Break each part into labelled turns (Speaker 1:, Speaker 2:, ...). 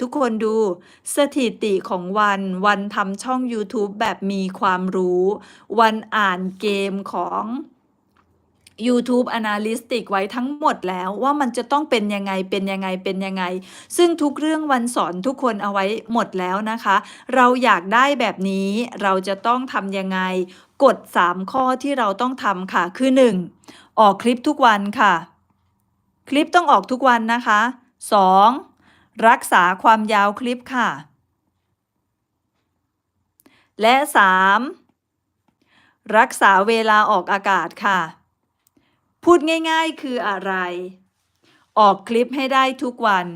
Speaker 1: ทุกคนดูสถิติของวัน วันทำช่อง YouTube แบบมีความรู้ วันอ่านเกมของ YouTube Analytics ไว้ทั้งหมดแล้วว่ามันจะต้องเป็นยังไงเป็นยังไงเป็นยังไง ซึ่งทุกเรื่องวันสอนทุกคนเอาไว้หมดแล้วนะคะ เราอยากได้แบบนี้เราจะต้องทำยังไงกฎ3ข้อที่เราต้องทำค่ะ คือ 1. ออกคลิปทุกวันค่ะ คลิปต้องออกทุกวันนะคะ 2. รักษาความยาวคลิปค่ะ และ 3. รักษาเวลาออกอากาศค่ะ พูดง่ายๆคืออะไร ออกคลิปให้ได้ทุกวัน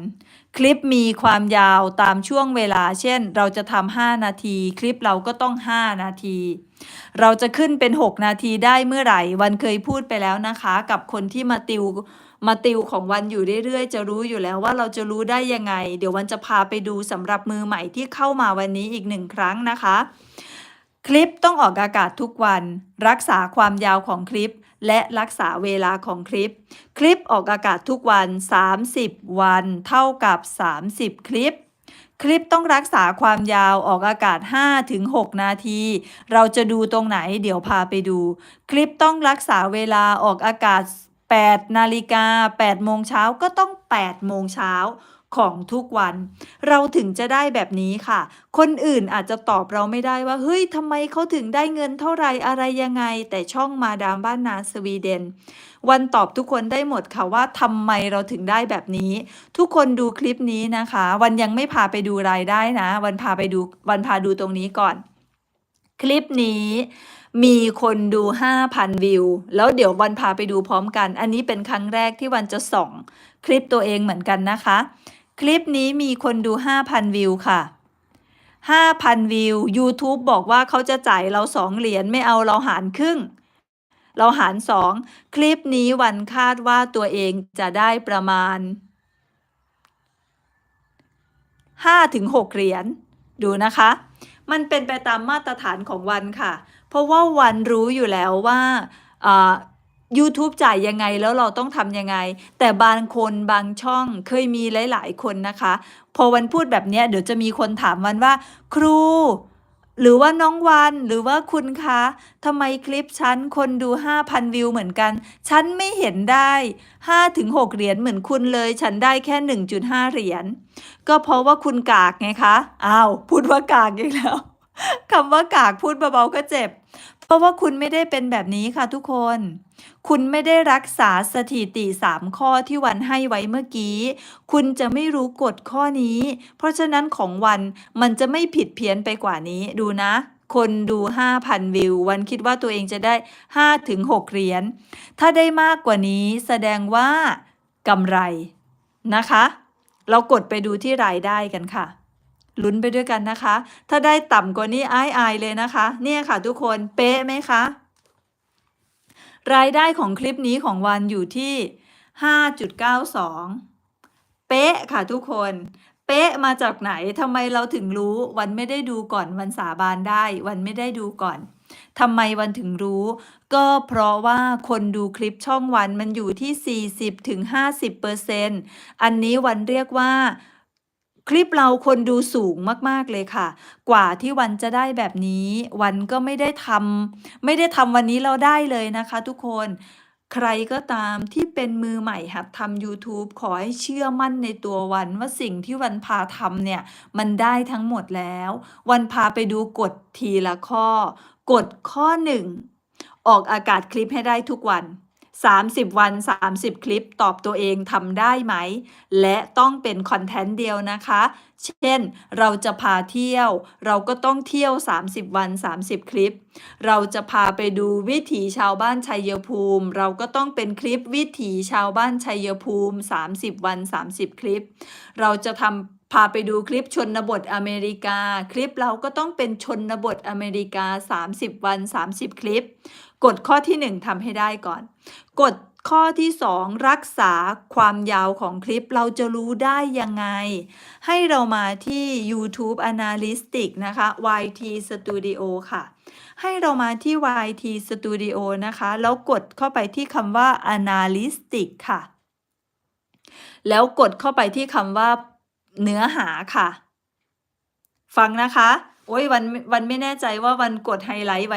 Speaker 1: คลิปมีความยาวตามช่วงเวลา เช่น เราจะทำ5นาที คลิปเราก็ต้อง 5 นาที เราจะขึ้นเป็น 6 นาทีได้เมื่อไหร่ วันเคยพูดไปแล้วนะคะ กับคนที่มาติว มาติวของวันอยู่เรื่อยๆ จะรู้อยู่แล้วว่าเราจะรู้ได้ยังไง เดี๋ยววันจะพาไปดูสำหรับมือใหม่ที่เข้ามาวันนี้อีกหนึ่งครั้งนะคะ คลิปต้องออกอากาศทุกวัน รักษาความยาวของคลิป และรักษาเวลาของคลิป คลิปออกอากาศทุกวัน 30 วัน เท่ากับ 30 คลิปคลิปต้องรักษาความยาวออกอากาศ 5-6 นาที เราจะดูตรงไหนเดี๋ยวพาไปดู คลิปต้องรักษาเวลาออกอากาศ 8 นาฬิกา8โมงเช้าก็ต้อง8โมงเช้าของทุกวัน เราถึงจะได้แบบนี้ค่ะ คนอื่นอาจจะตอบเราไม่ได้ว่า เฮ้ยทำไมเขาถึงได้เงินเท่าไหรอะไรยังไง แต่ช่องมาดามบ้านนาสวีเดน วันตอบทุกคนได้หมดค่ะว่าทำไมเราถึงได้แบบนี้ ทุกคนดูคลิปนี้นะคะ วันยังไม่พาไปดูรายได้นะ วันพาไปดูวันพาดูตรงนี้ก่อน คลิปนี้ มีคนดู 5,000 วิว แล้วเดี๋ยววันพาไปดูพร้อมกัน อันนี้เป็นครั้งแรกที่วันจะส่องคลิปตัวเองเหมือนกันนะคะ คลิปนี้มีคนดู 5,000 วิวค่ะ 5,000 วิว YouTube บอกว่าเขาจะจ่ายเรา 2 เหรียญไม่เอาเราหารครึ่ง เราหาร 2 คลิปนี้วันคาดว่าตัวเองจะได้ประมาณ5-6เหรียญดูนะคะ มันเป็นไปตามมาตรฐานของวันค่ะ เพราะว่าวันรู้อยู่แล้วว่า YouTube จ่ายยังไงแล้วเราต้องทำยังไง แต่บางคนบางช่องเคยมีหลาย ๆ คนนะคะ พอวันพูดแบบเนี้ยเดี๋ยวจะมีคนถามวันว่า ครู หรือว่าน้องวันหรือว่าคุณคะทำไมคลิปฉันคนดู 5,000 วิวเหมือนกัน ฉันไม่เห็นได้ 5-6 เหรียญเหมือนคุณเลย ฉันได้แค่ 1.5 เหรียญก็เพราะว่าคุณกากไงคะอ้าวพูดว่ากากอีกแล้ว คำว่ากากพูดเบาๆก็เจ็บ เพราะว่าคุณไม่ได้เป็นแบบนี้ค่ะทุกคน คุณไม่ได้รักษาสถิติ 3 ข้อที่วันให้ไว้เมื่อกี้ คุณจะไม่รู้กฎข้อนี้ เพราะฉะนั้นของวันมันจะไม่ผิดเพี้ยนไปกว่านี้ดูนะ คนดู 5,000 วิว วันคิดว่าตัวเองจะได้ 5-6 เหรียญ ถ้าได้มากกว่านี้แสดงว่ากำไรนะคะ เรากดไปดูที่รายได้กันค่ะ ลุ้นไปด้วยกันนะคะ ถ้าได้ต่ำกว่านี้อายอายเลยนะคะ เนี่ยค่ะทุกคนเป๊ะไหมคะ รายได้ของคลิปนี้ของวันอยู่ที่ 5.92 เป๊ะค่ะทุกคนเป๊ะมาจากไหนทำไมเราถึงรู้ วันไม่ได้ดูก่อนวันสาบานได้ วันไม่ได้ดูก่อนทำไมวันถึงรู้ ก็เพราะว่าคนดูคลิปช่องวันมันอยู่ที่ 40-50%อันนี้วันเรียกว่า คลิปเราคนดูสูงมากๆเลยค่ะ กว่าที่วันจะได้แบบนี้ วันก็ไม่ได้ทำไม่ได้ทำวันนี้เราได้เลยนะคะ ทุกคนใครก็ตามที่เป็นมือใหม่หัดทำ YouTube ขอให้เชื่อมั่นในตัววันว่าสิ่งที่วันพาทำเนี่ย มันได้ทั้งหมดแล้ว วันพาไปดูกฎทีละข้อ กฎข้อ 1 ออกอากาศคลิปให้ได้ทุกวัน 30 วัน 30 คลิปตอบตัวเองทำได้ไหม และต้องเป็นคอนเทนต์เดียวนะคะ เช่น เราจะพาเที่ยว เราก็ต้องเที่ยว 30 วัน 30 คลิป เราจะพาไปดูวิถีชาวบ้านชัยภูมิ เราก็ต้องเป็นคลิปวิถีชาวบ้านชัยภูมิ 30 วัน 30 คลิป เราจะทำ พาไปดูคลิปชนบทอเมริกา คลิปเราก็ต้องเป็นชนบทอเมริกา 30 วัน 30 คลิปกฎข้อที่ 1ทำให้ได้ก่อนกฎข้อที่ 2 รักษาความยาวของคลิปเราจะรู้ได้ยังไง ให้เรามาที่ YouTube Analytics นะคะ YT Studio ค่ะ ให้เรามาที่ YT Studio นะคะ แล้วกดเข้าไปที่คำว่า Analytics ค่ะ แล้วกดเข้าไปที่คำว่า เนื้อหาค่ะ ฟังนะคะ โอ้ยวันวันไม่แน่ใจว่าวันกดไฮไลท์ไว้